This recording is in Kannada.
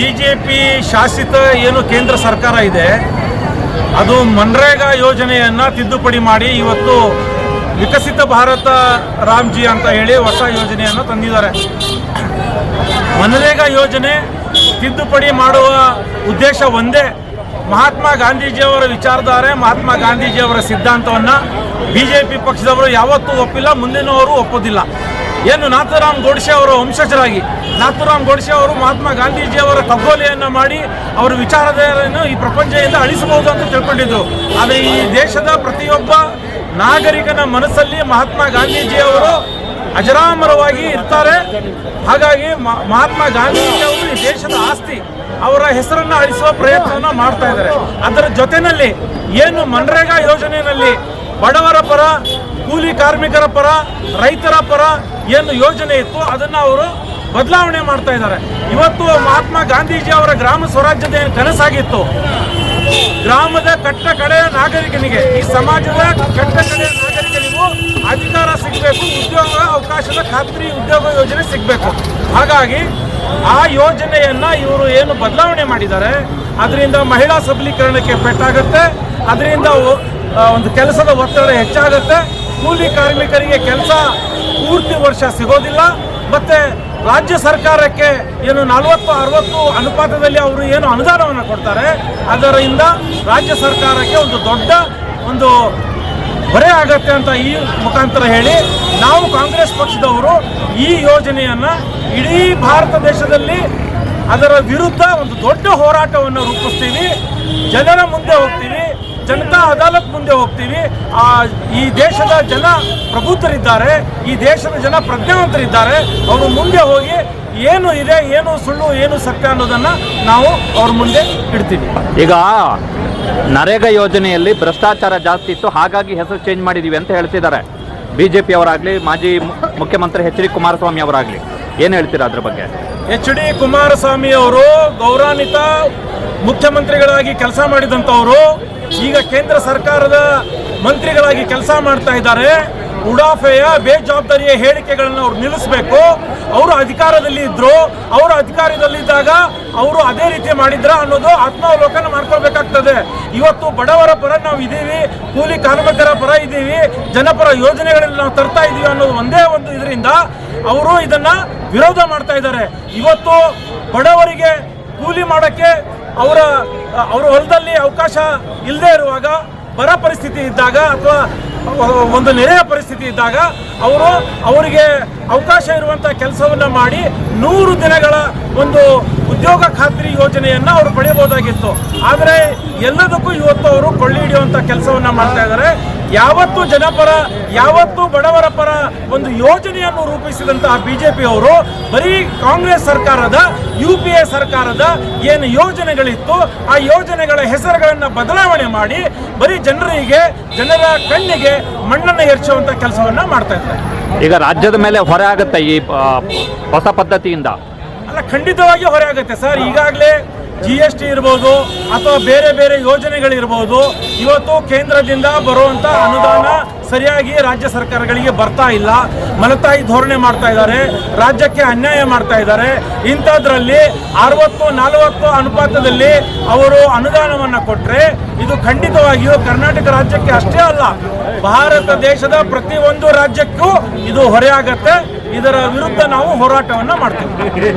ಬಿ ಜೆ ಪಿ ಶಾಸಿತ ಏನು ಕೇಂದ್ರ ಸರ್ಕಾರ ಇದೆ, ಅದು ಮನ್ರೇಗಾ ಯೋಜನೆಯನ್ನು ತಿದ್ದುಪಡಿ ಮಾಡಿ ಇವತ್ತು ವಿಕಸಿತ ಭಾರತ ರಾಮ್ಜಿ ಅಂತ ಹೇಳಿ ಹೊಸ ಯೋಜನೆಯನ್ನು ತಂದಿದ್ದಾರೆ. ಮನ್ರೇಗಾ ಯೋಜನೆ ತಿದ್ದುಪಡಿ ಮಾಡುವ ಉದ್ದೇಶ ಒಂದೇ. ಮಹಾತ್ಮ ಗಾಂಧೀಜಿಯವರ ವಿಚಾರಧಾರೆ, ಮಹಾತ್ಮ ಗಾಂಧೀಜಿಯವರ ಸಿದ್ಧಾಂತವನ್ನು ಬಿ ಜೆ ಪಿ ಪಕ್ಷದವರು ಯಾವತ್ತೂ ಒಪ್ಪಿಲ್ಲ, ಮುಂದಿನವರು ಒಪ್ಪೋದಿಲ್ಲ. ಏನು ನಾಥುರಾಮ್ ಗೋಡ್ಸೆ ಅವರ ವಂಶಜರಾಗಿ. ನಾಥುರಾಮ್ ಗೋಡ್ಸೆ ಅವರು ಮಹಾತ್ಮ ಗಾಂಧೀಜಿಯವರ ಕಗ್ಗೋಲೆಯನ್ನು ಮಾಡಿ ಅವರ ವಿಚಾರಧಾರೆಯನ್ನು ಈ ಪ್ರಪಂಚದಿಂದ ಅಳಿಸಬಹುದು ಅಂತ ತಿಳ್ಕೊಂಡಿದ್ರು. ಆದರೆ ಈ ದೇಶದ ಪ್ರತಿಯೊಬ್ಬ ನಾಗರಿಕನ ಮನಸ್ಸಲ್ಲಿ ಮಹಾತ್ಮ ಗಾಂಧೀಜಿಯವರು ಅಜರಾಮರವಾಗಿ ಇರ್ತಾರೆ. ಹಾಗಾಗಿ ಮಹಾತ್ಮ ಗಾಂಧೀಜಿಯವರು ಈ ದೇಶದ ಆಸ್ತಿ, ಅವರ ಹೆಸರನ್ನು ಅಳಿಸುವ ಪ್ರಯತ್ನವನ್ನು ಮಾಡ್ತಾ ಇದ್ದಾರೆ. ಅದರ ಜೊತೆಯಲ್ಲಿ ಏನು ಮನ್ರೇಗಾ ಯೋಜನೆಯಲ್ಲಿ ಬಡವರ ಪರ ಕೂಲಿ ಕಾರ್ಮಿಕರ ಪರ, ರೈತರ ಪರ ಏನು ಯೋಜನೆ ಇತ್ತು, ಅದನ್ನು ಅವರು ಬದಲಾವಣೆ ಮಾಡ್ತಾ ಇದ್ದಾರೆ. ಇವತ್ತು ಮಹಾತ್ಮ ಗಾಂಧೀಜಿ ಅವರ ಗ್ರಾಮ ಸ್ವರಾಜ್ಯದ ಏನು ಕನಸಾಗಿತ್ತು. ಗ್ರಾಮದ ಕಟ್ಟ ಕಡೆಯ ನಾಗರಿಕನಿಗೆ, ಈ ಸಮಾಜದ ಕಟ್ಟ ಕಡೆಯ ನಾಗರಿಕನಿಗೂ ಅಧಿಕಾರ ಸಿಗಬೇಕು, ಉದ್ಯೋಗ ಅವಕಾಶದ ಖಾತ್ರಿ, ಉದ್ಯೋಗ ಯೋಜನೆ ಸಿಗಬೇಕು. ಹಾಗಾಗಿ ಆ ಯೋಜನೆಯನ್ನ ಇವರು ಏನು ಬದಲಾವಣೆ ಮಾಡಿದ್ದಾರೆ, ಅದರಿಂದ ಮಹಿಳಾ ಸಬಲೀಕರಣಕ್ಕೆ ಪೆಟ್ಟಾಗುತ್ತೆ, ಅದರಿಂದ ಒಂದು ಕೆಲಸದ ಒತ್ತಡ ಹೆಚ್ಚಾಗುತ್ತೆ ಕೂಲಿ ಕಾರ್ಮಿಕರಿಗೆ ಕೆಲಸ ಪೂರ್ತಿ ವರ್ಷ ಸಿಗೋದಿಲ್ಲ, ಮತ್ತೆ ರಾಜ್ಯ ಸರ್ಕಾರಕ್ಕೆ ಏನು ನಲವತ್ತು, ಅರವತ್ತು ಅನುಪಾತದಲ್ಲಿ ಅವರು ಏನು ಅನುದಾನವನ್ನು ಕೊಡ್ತಾರೆ, ಅದರಿಂದ ರಾಜ್ಯ ಸರ್ಕಾರಕ್ಕೆ ಒಂದು ದೊಡ್ಡ ಒಂದು ಹೊರೆ ಆಗತ್ತೆ ಅಂತ ಈ ಮುಖಾಂತರ ಹೇಳಿ ನಾವು ಕಾಂಗ್ರೆಸ್ ಪಕ್ಷದವರು ಈ ಯೋಜನೆಯನ್ನು ಇಡೀ ಭಾರತ ದೇಶದಲ್ಲಿ ಅದರ ವಿರುದ್ಧ ಒಂದು ದೊಡ್ಡ ಹೋರಾಟವನ್ನು ರೂಪಿಸ್ತೀವಿ. ಜನರ ಮುಂದೆ ಹೋಗ್ತೀವಿ. ಜನತಾ ಅದಾಲತ್ ಮುಂದೆ ಹೋಗ್ತೀವಿ. ಆ ಈ ದೇಶದ ಜನ ಪ್ರಭುತರಿದ್ದಾರೆ ಈ ದೇಶದ ಜನ ಪ್ರಜ್ಞಾವಂತರಿದ್ದಾರೆ. ಅವರು ಮುಂದೆ ಹೋಗಿ ಏನು ಇದೆ ಏನು ಸುಳ್ಳು ಏನು ಸತ್ಯ ಅನ್ನೋದನ್ನು ನಾವು ಅವ್ರ ಮುಂದೆ ಇಡ್ತೀವಿ. ಈಗ ನರೇಗಾ ಯೋಜನೆಯಲ್ಲಿ ಭ್ರಷ್ಟಾಚಾರ ಜಾಸ್ತಿ ಇತ್ತು ಹಾಗಾಗಿ ಹೆಸರು ಚೇಂಜ್ ಮಾಡಿದೀವಿ ಅಂತ ಹೇಳ್ತಿದ್ದಾರೆ. ಬಿ ಜೆ ಪಿ ಅವರಾಗಲಿ ಮಾಜಿ ಮುಖ್ಯಮಂತ್ರಿ ಎಚ್ ಡಿ ಕುಮಾರಸ್ವಾಮಿ ಅವರಾಗಲಿ. ಏನು ಹೇಳ್ತೀರಾ ಅದ್ರ ಬಗ್ಗೆ? ಎಚ್ ಡಿ ಕುಮಾರಸ್ವಾಮಿ ಅವರು ಗೌರವಾನ್ವಿತ ಮುಖ್ಯಮಂತ್ರಿಗಳಾಗಿ ಕೆಲಸ ಮಾಡಿದಂಥವರು ಈಗ ಕೇಂದ್ರ ಸರ್ಕಾರದ ಮಂತ್ರಿಗಳಾಗಿ ಕೆಲಸ ಮಾಡ್ತಾ ಇದ್ದಾರೆ. ಉಡಾಫೆಯ ಬೇಜವಾಬ್ದಾರಿಯ ಹೇಳಿಕೆಗಳನ್ನು ಅವ್ರು ನಿಲ್ಲಿಸಬೇಕು. ಅವರು ಅಧಿಕಾರದಲ್ಲಿ ಇದ್ರು. ಅವರು ಅಧಿಕಾರದಲ್ಲಿದ್ದಾಗ ಅವರು ಅದೇ ರೀತಿ ಮಾಡಿದ್ರ ಅನ್ನೋದು ಆತ್ಮಾವಲೋಕನ ಮಾಡ್ಕೊಳ್ಬೇಕಾಗ್ತದೆ. ಇವತ್ತು ಬಡವರ ಪರ ನಾವು ಇದ್ದೀವಿ ಕೂಲಿ ಕಾರ್ಮಿಕರ ಪರ ಇದ್ದೀವಿ ಜನಪರ ಯೋಜನೆಗಳನ್ನು ನಾವು ತರ್ತಾ ಇದ್ದೀವಿ ಅನ್ನೋದು ಒಂದೇ ಒಂದು ಇದರಿಂದ ಅವರು ಇದನ್ನ ವಿರೋಧ ಮಾಡ್ತಾ ಇದ್ದಾರೆ. ಇವತ್ತು ಬಡವರಿಗೆ ಕೂಲಿ ಮಾಡೋಕ್ಕೆ ಅವರ ಅವರ ಹೊಲದಲ್ಲಿ ಅವಕಾಶ ಇಲ್ಲದೆ ಇರುವಾಗ, ಬರ ಪರಿಸ್ಥಿತಿ ಇದ್ದಾಗ ಅಥವಾ ಒಂದು ನೆರೆಯ ಪರಿಸ್ಥಿತಿ ಇದ್ದಾಗ ಅವರು ಅವರಿಗೆ ಅವಕಾಶ ಇರುವಂಥ ಕೆಲಸವನ್ನು ಮಾಡಿ ನೂರು ದಿನಗಳ ಒಂದು ಉದ್ಯೋಗ ಖಾತ್ರಿ ಯೋಜನೆಯನ್ನು ಅವರು ಪಡೆಯಬಹುದಾಗಿತ್ತು. ಆದರೆ ಎಲ್ಲದಕ್ಕೂ ಇವತ್ತು ಅವರು ಕೊಳ್ಳಿ ಹಿಡಿಯುವಂಥ ಕೆಲಸವನ್ನು ಮಾಡ್ತಾ ಇದ್ದಾರೆ. ಯಾವತ್ತು ಜನಪರ ಯಾವತ್ತು ಬಡವರ ಪರ ಒಂದು ಯೋಜನೆಯನ್ನು ರೂಪಿಸಿದಂತಹ ಬಿಜೆಪಿ ಅವರು ಬರೀ ಕಾಂಗ್ರೆಸ್ ಸರ್ಕಾರದ ಯು ಪಿ ಎ ಸರ್ಕಾರದ ಏನು ಯೋಜನೆಗಳಿತ್ತು ಆ ಯೋಜನೆಗಳ ಹೆಸರುಗಳನ್ನು ಬದಲಾವಣೆ ಮಾಡಿ ಬರೀ ಜನರಿಗೆ ಜನರ ಕಣ್ಣಿಗೆ ಮಣ್ಣನ್ನು ಎರಚುವಂತ ಕೆಲಸವನ್ನ ಮಾಡ್ತಾ ಇದ್ದಾರೆ. ಈಗ ರಾಜ್ಯದ ಮೇಲೆ ಹೊರೆ ಆಗುತ್ತೆ ಈ ಹೊಸ ಪದ್ಧತಿಯಿಂದ. ಅಲ್ಲ ಖಂಡಿತವಾಗಿ ಹೊರೆ ಆಗುತ್ತೆ ಸರ್. ಈಗಾಗಲೇ ಜಿ ಎಸ್ ಟಿ ಇರ್ಬೋದು ಅಥವಾ ಬೇರೆ ಬೇರೆ ಯೋಜನೆಗಳಿರ್ಬೋದು, ಇವತ್ತು ಕೇಂದ್ರದಿಂದ ಬರುವಂಥ ಅನುದಾನ ಸರಿಯಾಗಿ ರಾಜ್ಯ ಸರ್ಕಾರಗಳಿಗೆ ಬರ್ತಾ ಇಲ್ಲ. ಮಲತಾಯಿ ಧೋರಣೆ ಮಾಡ್ತಾ ಇದ್ದಾರೆ, ರಾಜ್ಯಕ್ಕೆ ಅನ್ಯಾಯ ಮಾಡ್ತಾ ಇದ್ದಾರೆ. ಇಂಥದ್ರಲ್ಲಿ ಅರವತ್ತು, ನಲವತ್ತು ಅನುಪಾತದಲ್ಲಿ ಅವರು ಅನುದಾನವನ್ನು ಕೊಟ್ಟರೆ ಇದು ಖಂಡಿತವಾಗಿಯೂ ಕರ್ನಾಟಕ ರಾಜ್ಯಕ್ಕೆ ಅಷ್ಟೇ ಅಲ್ಲ, ಭಾರತ ದೇಶದ ಪ್ರತಿಯೊಂದು ರಾಜ್ಯಕ್ಕೂ ಇದು ಹೊರೆಯಾಗತ್ತೆ. ಇದರ ವಿರುದ್ಧ ನಾವು ಹೋರಾಟವನ್ನು ಮಾಡ್ತೀವಿ.